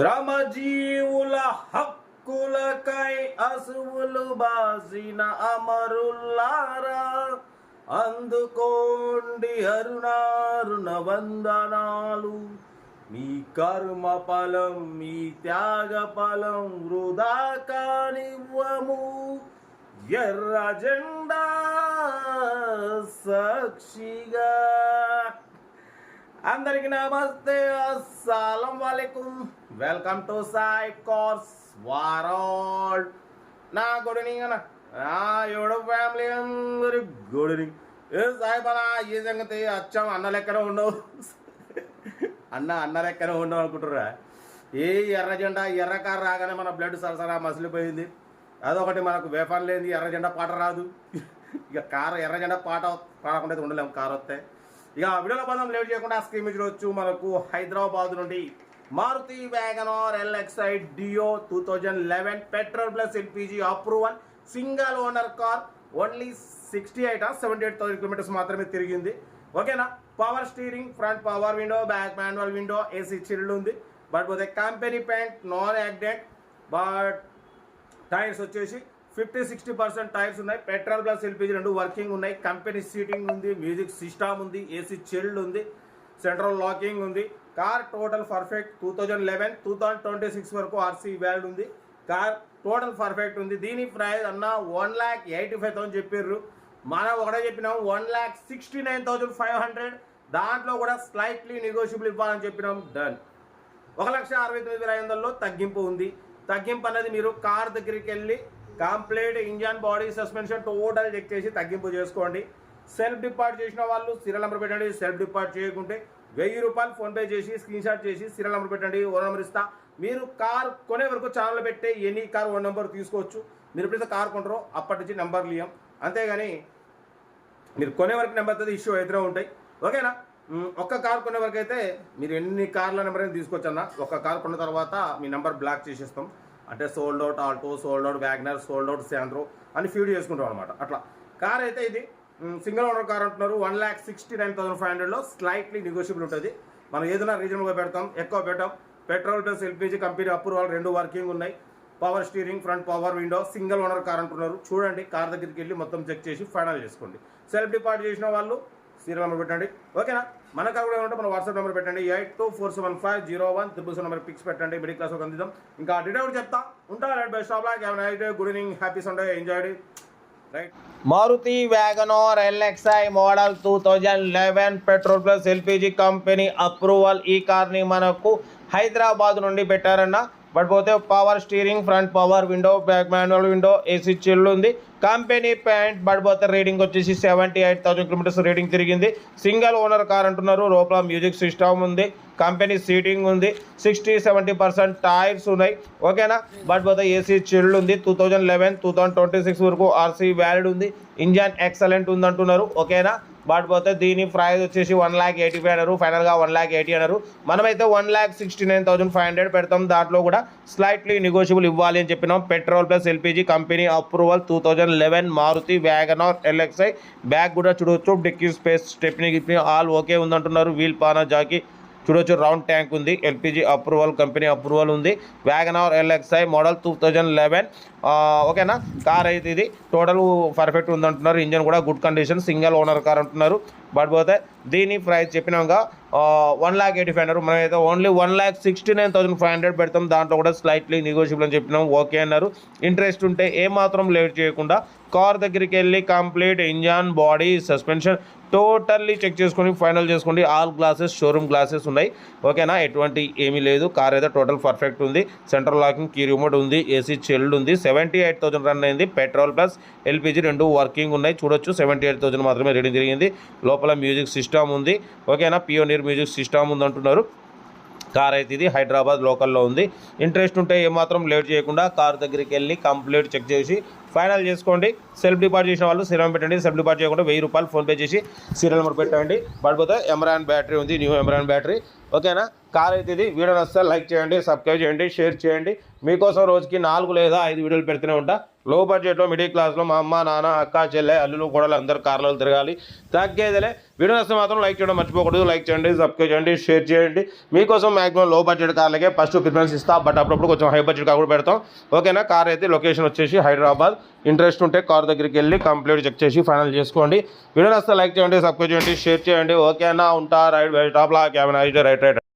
శ్రమజీవుల హక్కులకై అసువులు బాసిన అమరుల్లారా. అందుకోండి అరుణారుణ వందనాలు. మీ కర్మ ఫలం మీ త్యాగ ఫలం వృధా కానివ్వము. ఎర్ర జెండా సాక్షిగా. అందరికి నమస్తే. అస్సలం వాలేకుం. వెల్కమ్ టు సాయి కోర్స్ వారాల్ నా గుడ్ ఈవినింగ్ అన్న. ఆ ఎవడో ఫ్యామిలీ అందరి గుడ్ ఈవినింగ్ ఏ సాయి బలా ఈ సంగతి అచ్చం అన్న లెక్కన ఉండవు. అన్న అన్న లెక్కన ఉండవు అనుకుంటురా ఏ ఎర్ర జెండా ఎర్ర కారు రాగానే మన బ్లడ్ సరసరా మసిలిపోయింది. అదొకటి మనకు వేఫాన్ లేని ఎర్ర జెండా పాట రాదు. ఇక కారు ఎర్ర జెండా పాట పాడకుండా ఉండలేము కారు వస్తే ఇక వీడియోలో బంధం లేట్ చేయకుండా స్క్రీన్ మీద చూడొచ్చు. మనకు హైదరాబాద్ నుండి Maruti WagonR LXI Duo two thousand eleven petrol plus LPG approval single owner car only sixty eight seventy eight thousand kilometres మాత్రమే తిరిగింది. ఓకేనా power steering front power window back manual window AC chilled ఉంది. But పోతే company paint non accident but tyres వచ్చేసి fifty sixty percent tyres ఉన్నాయి. Petrol plus LPG రెండు working ఉన్నాయి. Company seating ఉంది మ్యూజిక్ సిస్టమ్ ఉంది ఏసీ చిల్డ్ ఉంది. Central locking ఉంది. Car total perfect two thousand eleven two thousand twenty six వరకు RC valid ఉంది. కార్ టోటల్ పర్ఫెక్ట్ ఉంది. దీని ప్రైస్ అన్న one lakh eighty five thousand చెప్పారు మనం ఒకటే చెప్పినాం one lakh sixty nine thousand five hundred. దాంట్లో కూడా స్లైట్లీ నెగోషియబుల్ ఇవ్వాలని చెప్పినాం డన్. ఒక లక్ష అరవై తొమ్మిది వేల ఐదు వందల్లో తగ్గింపు ఉంది. తగ్గింపు అనేది మీరు కార్ దగ్గరికి వెళ్ళి complete engine body suspension total check చేసి తగ్గింపు చేసుకోండి. సెల్ఫ్ డిపార్ట్ చేసిన వాళ్ళు సీరియల్ నెంబర్ పెట్టండి సెల్ఫ్ డిపార్ట్ చేయకుంటే వెయ్యి రూపాయలు ఫోన్పే చేసి స్క్రీన్ షాట్ చేసి సీరియల్ నెంబర్ పెట్టండి ఓ నెంబర్ ఇస్తా. మీరు కార్ కొనే వరకు ఛానల్ పెట్టే ఎనీ కార్ ఓ నెంబర్ తీసుకోవచ్చు. మీరు ఎప్పుడైతే కార్ కొంటారో అప్పటి నుంచి నెంబర్ లియం అంతేగాని మీరు కొనే వరకు నెంబర్ అయితే ఇష్యూ అయితే ఉంటాయి. ఓకేనా ఒక్క కార్ కొనే వరకు అయితే మీరు ఎన్ని కార్ల నెంబర్ అయినా తీసుకోవచ్చు అన్న ఒక్క కార్ కొన్న తర్వాత మీ నెంబర్ బ్లాక్ చేసేస్తాం. అంటే sold out Alto sold out WagonR sold out Santro అని ఫీడ్ చేసుకుంటాం అనమాట అట్లా. కార్ అయితే ఇది సింగిల్ ఓనర్ కార్ అంటున్నారు. One lakh sixty nine thousand five హండ్రెడ్లో స్లైట్లీ నెగోషియబుల్ ఉంటుంది. మనం ఏదైనా రీజనబుల్గా పెడతాం ఎక్కువ పెట్టాం. Petrol plus LPG company approval రెండు వర్కింగ్ ఉన్నాయి. Power steering front power window single owner car అంటున్నారు. చూడండి కార్ దగ్గరికి వెళ్ళి మొత్తం చెక్ చేసి ఫైనల్ చేసుకోండి. సెల్ఫ్ డిపార్ట్ చేసిన వాళ్ళు సీరియల్ నెంబర్ పెట్టండి. ఓకేనా మన కార్ కూడా ఏమంటే మన వాట్సాప్ నెంబర్ పెట్టండి. Eight two four seven five zero one triple seven number pics పెట్టండి. మిడిల్ క్లాస్ ఒక అందిద్దాం. ఇంకా డీటెయిల్ చెప్తా. ఉంటా right best of luck have night good evening happy Sunday enjoy Maruti WagonR LXI model two thousand eleven petrol plus LPG company approval ఈ కార్ని మనకు హైదరాబాద్ నుండి పెట్టారన్న బట్ పోతే power steering front power window back manual window AC chill ఉంది. Company pant but పోతే reading వచ్చేసి seventy eight thousand kilometres reading తిరిగింది. సింగిల్ ఓనర్ కార్ అంటున్నారు. లోపల మ్యూజిక్ సిస్టమ్ ఉంది. కంపెనీ సీటింగ్ ఉంది. సిక్స్టీ సెవెంటీ పర్సెంట్ టైర్స్ ఉన్నాయి. ఓకేనా బట్ పోతే ఏసీ చిల్డ్ ఉంది. Two thousand eleven two thousand twenty six వరకు ఆర్సీ వ్యాలిడ్ ఉంది. ఇంజన్ ఎక్సలెంట్ ఉంది అంటున్నారు ఓకేనా బట్ పోతే దీని ప్రైస్ వచ్చేసి వన్ ల్యాక్ ఎయిటీ ఫైవ్ అన్నారు. ఫైనల్గా వన్ ల్యాక్ ఎయిటీ అన్నారు. మనమైతే one lakh sixty nine thousand five hundred పెడతాం. దాంట్లో కూడా స్లైట్లీ నెగోషియబుల్ ఇవ్వాలి అని చెప్పినాం. Petrol plus LPG company approval two thousand eleven Maruti WagonR LXI back కూడా చూడవచ్చు dickey space stepney all okay ఉందంటున్నారు. వీల్ పానా జాకీ చూడొచ్చు రౌండ్ ట్యాంక్ ఉంది. ఎల్పిజి అప్రూవల్ కంపెనీ అప్రూవల్ ఉంది. Wagon WagonR LXI model two thousand eleven ఓకేనా? Car అయితే ఇది. టోటల్ పర్ఫెక్ట్ ఉందంటున్నారు. ఇంజన్ కూడా good condition single owner car అంటున్నారు. బట్ పోతే దీని ప్రైస్ చెప్పినాక వన్ ల్యాక్ ఎయిటీ ఫైవ్ అన్నారు మనమైతే only one lakh sixty nine thousand five hundred పెడతాం. దాంట్లో కూడా స్లైట్లీ నెగోషియబుల్ అని చెప్పినాం. ఓకే అన్నారు. ఇంట్రెస్ట్ ఉంటే ఏమాత్రం లేట్ చేయకుండా కార్ దగ్గరికి వెళ్ళి complete engine body suspension totally check చేసుకొని ఫైనల్ చేసుకోండి. ఆల్ గ్లాసెస్ షోరూమ్ గ్లాసెస్ ఉన్నాయి. ఓకేనా ఎటువంటి ఏమీ లేదు. కార్ అయితే టోటల్ పర్ఫెక్ట్ ఉంది. సెంట్రల్ లాకింగ్ కీ రిమోట్ ఉంది. ఏసీ చెల్డ్ ఉంది. సెవెంటీ ఎయిట్ థౌసండ్ రన్ అయింది పెట్రోల్ ప్లస్ ఎల్పిజి రెండు వర్కింగ్ ఉన్నాయి. చూడొచ్చు. సెవెంటీ ఎయిట్ థౌసండ్ మాత్రమే రీడింగ్ జరిగింది లోపల మ్యూజిక్ సిస్టమ్ ఉంది. ఓకేనా? పియోనీర్ మ్యూజిక్ సిస్టమ్ ఉంది అంటున్నారు కార్ అయితే ఇది హైదరాబాద్ లోకల్లో ఉంది. ఇంట్రెస్ట్ ఉంటే ఏమాత్రం లేట్ చేయకుండా కార్ దగ్గరికి వెళ్ళి కంప్లీట్ చెక్ చేసి ఫైనల్ చేసుకోండి. సెల్ఫ్ డిపాజిట్ చేసిన వాళ్ళు సీరం పెట్టండి. సెల్ఫ్ డిపాజిట్ చేయకుండా వెయ్యి రూపాయలు ఫోన్పే చేసి సీరియల్ నెంబర్ పెట్టండి. పడిపోతే ఎమరాన్ బ్యాటరీ ఉంది న్యూ ఎమరాన్ బ్యాటరీ ఓకేనా? కార్ అయితే ఇది వీడియో నచ్చితే లైక్ చేయండి సబ్స్క్రైబ్ చేయండి షేర్ చేయండి. మీకోసం రోజుకి నాలుగు లేదా ఐదు వీడియోలు పెడుతూనే ఉంటా. లో బడ్జెట్లో మిడిల్ క్లాస్లో మా అమ్మ నాన్న అక్క చెల్లె అల్లులు కూడా అందరు కార్లలో తిరగాలి. తగ్గేదిలే వీడియో నచ్చితే మాత్రం లైక్ చేయడం మర్చిపోకూడదు. లైక్ చేయండి సబ్స్క్రైబ్ చేయండి షేర్ చేయండి. మీకోసం మాక్సిమం లో బడ్జెట్ కార్లకే ఫస్ట్ ప్రిఫరెన్స్ ఇస్తా. బట్ అప్పుడప్పుడు కొంచెం హై బడ్జెట్ కార్ కూడా పెడతాం. ఓకేనా? కార్ అయితే లొకేషన్ వచ్చేసి హైదరాబాద్. ఇంట్రెస్ట్ ఉంటే కార్ దగ్గరికి వెళ్ళి కంప్లీట్ చెక్ చేసి ఫైనల్ చేసుకోండి. వీడియో నస్తే లైక్ చేయండి సబ్స్క్రైబ్ చేయండి షేర్ చేయండి. ఓకేనా? ఉంటా రైట్ టాప్లా కెమెరా రైట్ రైట్.